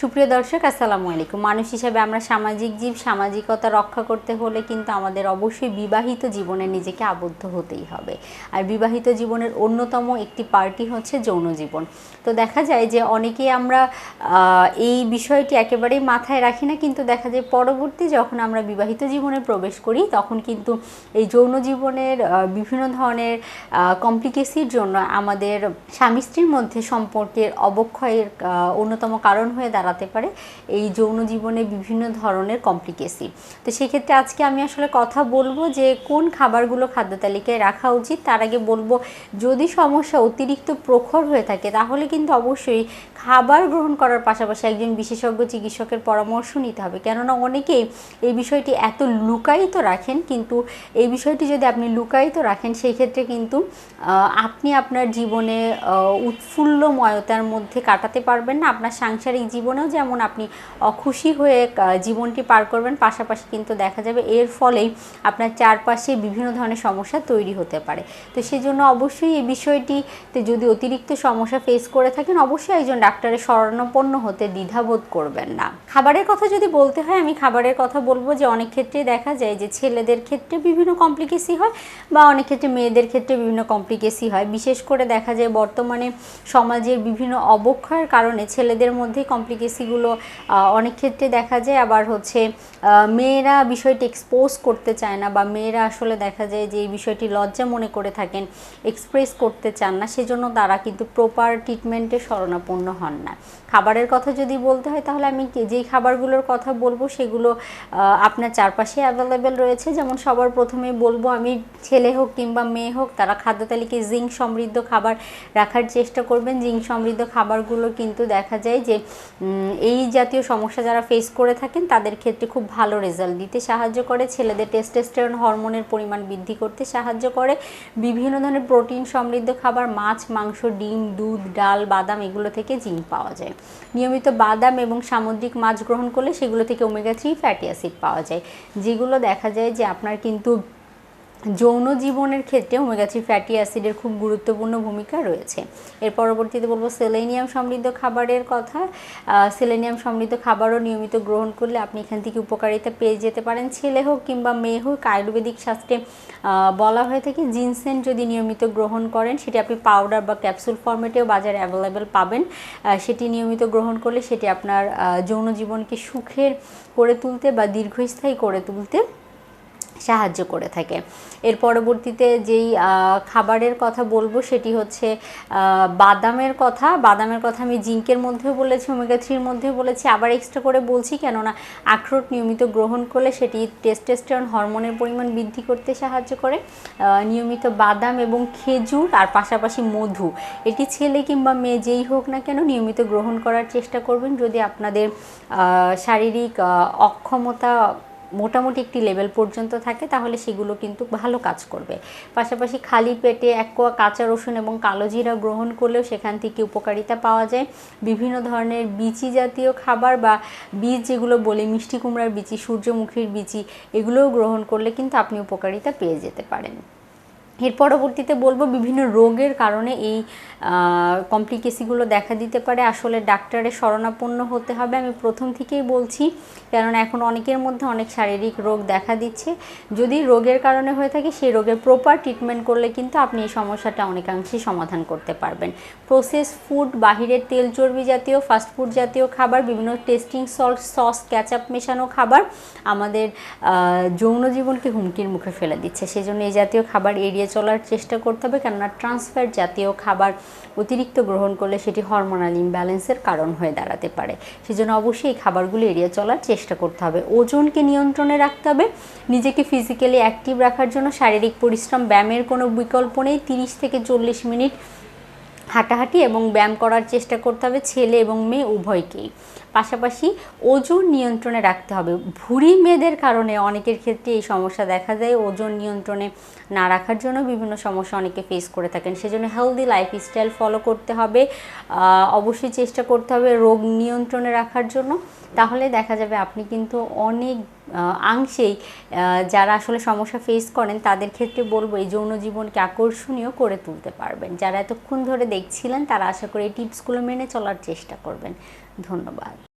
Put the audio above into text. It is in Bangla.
সুপ্রিয় দর্শক, আসসালামু আলাইকুম। মানুষ হিসেবে আমরা সামাজিক জীব, সামাজিকতা রক্ষা করতে হলে কিন্তু আমাদের অবশ্যই বিবাহিত জীবনে নিজেকে আবদ্ধ হতেই হবে। আর বিবাহিত জীবনের অন্যতম একটি পার্টি হচ্ছে যৌন জীবন। তো দেখা যায় যে অনেকেই আমরা এই বিষয়টি একেবারেই মাথায় রাখি না, কিন্তু দেখা যায় পরবর্তী যখন আমরা বিবাহিত জীবনে প্রবেশ করি, তখন কিন্তু এই যৌন জীবনের বিভিন্ন ধরনের কমপ্লিকেসির জন্য আমাদের স্বামী স্ত্রীর মধ্যে সম্পর্কের অবক্ষয়ের অন্যতম কারণ হয়ে দাঁড়াতে পারে এই যৌন জীবনে বিভিন্ন ধরনের কমপ্লিকেসি তো সেক্ষেত্রে আজকে আমি আসলে কথা বলব যে কোন খাবারগুলো খাদ্য তালিকায় রাখা উচিত, তার আগে বলব যদি সমস্যা অতিরিক্ত প্রখর হয়ে থাকে তাহলে কিন্তু অবশ্যই খাবার গ্রহণ করার পাশাপাশি একজন বিশেষজ্ঞ চিকিৎসকের পরামর্শ নিতে হবে। কেননা অনেকেই এই বিষয়টি এত লুকায়িত রাখেন কিন্তু এই বিষয়টি যদি আপনি লুকায়িত রাখেন সেই ক্ষেত্রে কিন্তু আপনি আপনার জীবনে উৎফুল্লময়তার মধ্যে কাটাতে পারবেন না, আপনার সাংসারিক জীবনেও যেমন আপনি অখুশি হয়ে জীবনটি পার করবেন, পাশাপাশি কিন্তু দেখা যাবে এর ফলেই আপনার চারপাশে বিভিন্ন ধরনের সমস্যা তৈরি হতে পারে। তো সেজন্য অবশ্যই এই বিষয়টিতে যদি অতিরিক্ত সমস্যা ফেস করে থাকেন, অবশ্যই একজন ডাক্তারের শরণাপন্ন হতে দ্বিধাবোধ করবেন না। খাবারের কথা যদি বলতে হয়, আমি খাবারের কথা বলব যে অনেক ক্ষেত্রেই দেখা যায় যে ছেলেদের ক্ষেত্রে বিভিন্ন কমপ্লিকেসি হয় বা অনেক ক্ষেত্রে মেয়েদের ক্ষেত্রে বিভিন্ন কমপ্লিকেসি হয়। বিশেষ করে দেখা যায় বর্তমানে সমাজের বিভিন্ন অবক্ষয়ের কারণে ছেলেদের মধ্যে কমপ্লিকেসিগুলো অনেক ক্ষেত্রে দেখা যায়। আবার হচ্ছে মেয়েরা বিষয়টি এক্সপোজ করতে চায় না বা মেয়েরা আসলে দেখা যায় যে এই বিষয়টি লজ্জা মনে করে থাকেন এক্সপ্রেস করতে চান না, সেজন্য তারা কিন্তু প্রপার ট্রিটমেন্টে শরণাপন্ন হন না। খাবারের কথা যদি বলতে হয়, তাহলে আমি যেই খাবারগুলোর কথা বলব, সেগুলো আপনার চারপাশে অ্যাভেলেবেল রয়েছে। যেমন সবার প্রথমে বলব আমি, ছেলে হোক কিংবা মেয়ে হোক, তারা খাদ্য তালিকায় জিঙ্ক সমৃদ্ধ খাবার রাখার চেষ্টা করবেন। জিঙ্ক সমৃদ্ধ খাবারগুলো কিন্তু দেখা যায় যে এই জাতীয় সমস্যা যারা ফেস করে থাকেন, তাদের ক্ষেত্রে খুব ভালো রেজাল্ট দিতে সাহায্য করে। ছেলেদের টেস্টোস্টেরন হরমোনের পরিমাণ বৃদ্ধি করতে সাহায্য করে। বিভিন্ন ধরনের প্রোটিন সমৃদ্ধ খাবার, মাছ, মাংস, ডিম, দুধ, ডাল, বাদাম, এগুলো থেকে জিঙ্ক পাওয়া যায়। নিয়মিত বাদাম এবং সামুদ্রিক মাছ গ্রহণ করলে সেগুলো থেকে ওমেগা থ্রি ফ্যাটি অ্যাসিড পাওয়া যায়। যেগুলো দেখা যায় যে আপনার কিন্তু যৌন জীবনের ক্ষেত্রে ওমেগা থ্রি ফ্যাটি অ্যাসিডের খুব গুরুত্বপূর্ণ ভূমিকা রয়েছে। এর পরবর্তীতে বলব সেলেনিয়াম সমৃদ্ধ খাবারের কথা। সেলেনিয়াম সমৃদ্ধ খাবারও নিয়মিত গ্রহণ করলে আপনি এখান থেকে উপকারিতা পেয়ে যেতে পারেন। ছেলে হোক কিংবা মেয়ে হোক, আয়ুর্বেদিক শাস্ত্রে বলা হয়ে থাকে জিনসেন যদি নিয়মিত গ্রহণ করেন, সেটি আপনি পাউডার বা ক্যাপসুল ফর্মেটেও বাজারে অ্যাভেলেবেল পাবেন। সেটি নিয়মিত গ্রহণ করলে সেটি আপনার যৌন জীবনকে সুখের করে তুলতে বা দীর্ঘস্থায়ী করে তুলতে সাহায্য করে থাকে। এর পরবর্তীতে যেই খাবারের কথা বলব সেটি হচ্ছে বাদামের কথা। বাদামের কথা আমি জিঙ্কের মধ্যেও বলেছি ওমেগা থ্রির মধ্যেও বলেছি। আবার এক্সট্রা করে বলছি কেননা আখরোট নিয়মিত গ্রহণ করলে সেটি টেস্টোস্টেরন হরমোনের পরিমাণ বৃদ্ধি করতে সাহায্য করে। নিয়মিত বাদাম এবং খেজুর আর পাশাপাশি মধু। এটি ছেলে কিংবা মেয়ে যেই হোক না কেন নিয়মিত গ্রহণ করার চেষ্টা করবেন। যদি আপনাদের শারীরিক অক্ষমতা মোটামুটি একটি লেভেল পর্যন্ত থাকে, তাহলে সেগুলো কিন্তু ভালো কাজ করবে। পাশাপাশি খালি পেটে এক কোয়া কাঁচা রসুন এবং কালো জিরা গ্রহণ করলেও সেখান থেকে উপকারিতা পাওয়া যায়। বিভিন্ন ধরনের বিচি জাতীয় খাবার বা বীজ, যেগুলো বলি মিষ্টি কুমড়ার বিচি, সূর্যমুখীর বিচি, এগুলোও গ্রহণ করলে কিন্তু আপনি উপকারিতা পেয়ে যেতে পারেন। এর পরবর্তীতে বলব বিভিন্ন রোগের কারণে এই কমপ্লিকেসিগুলো দেখা দিতে পারে। আসলে ডাক্তারের শরণাপন্ন হতে হবে আমি প্রথম থেকেই বলছি, কেননা এখন অনেকের মধ্যে অনেক শারীরিক রোগ দেখা দিচ্ছে। যদি রোগের কারণে হয়ে থাকে, সেই রোগের প্রপার ট্রিটমেন্ট করলে কিন্তু আপনি এই সমস্যাটা অনেকাংশেই সমাধান করতে পারবেন। প্রসেস ফুড বাহিরের তেল চর্বি জাতীয় ফাস্ট ফুড জাতীয় খাবার, বিভিন্ন টেস্টিং সল্ট সস ক্যাচআপ মেশানো খাবার আমাদের যৌন জীবনকে হুমকির মুখে ফেলে দিচ্ছে। সেজন্য এই জাতীয় খাবার এড়িয়ে চলার চেষ্টা করতে হবে, কেননা ট্রান্সফার জাতীয় খাবার অতিরিক্ত গ্রহণ করলে সেটি হরমোনাল ইমব্যালেন্সের কারণ হয়ে দাঁড়াতে পারে। সেজন্য অবশ্যই এই খাবারগুলো এড়িয়ে চলার চেষ্টা করতে হবে। ওজনকে নিয়ন্ত্রণে রাখতে হবে, নিজেকে ফিজিক্যালি অ্যাক্টিভ রাখার জন্য শারীরিক পরিশ্রম, ব্যায়ামের কোনো বিকল্প নেই, তিরিশ থেকে চল্লিশ মিনিট হাঁটাহাঁটি এবং ব্যায়াম করার চেষ্টা করতে হবে ছেলে এবং মেয়ে উভয়কেই। পাশাপাশি ওজন নিয়ন্ত্রণে রাখতে হবে। ভুঁড়ি মেয়েদের কারণে অনেকের ক্ষেত্রে এই সমস্যা দেখা যায় ওজন নিয়ন্ত্রণে না রাখার জন্য বিভিন্ন সমস্যা অনেকে ফেস করে থাকেন। সেজন্য হেলদি লাইফস্টাইল ফলো করতে হবে। অবশ্যই চেষ্টা করতে হবে রোগ নিয়ন্ত্রণে রাখার জন্য। তাহলে দেখা যাবে আপনি কিন্তু অনেক আহ, অংশেই যারা আসলে সমস্যা ফেস করেন তাদের ক্ষেত্রে বলব এই যৌন জীবনকে আকর্ষণীয় করে তুলতে পারবেন। যারা এতক্ষণ ধরে দেখছিলেন তারা আশা করি এই টিপসগুলো মেনে চলার চেষ্টা করবেন। ধন্যবাদ।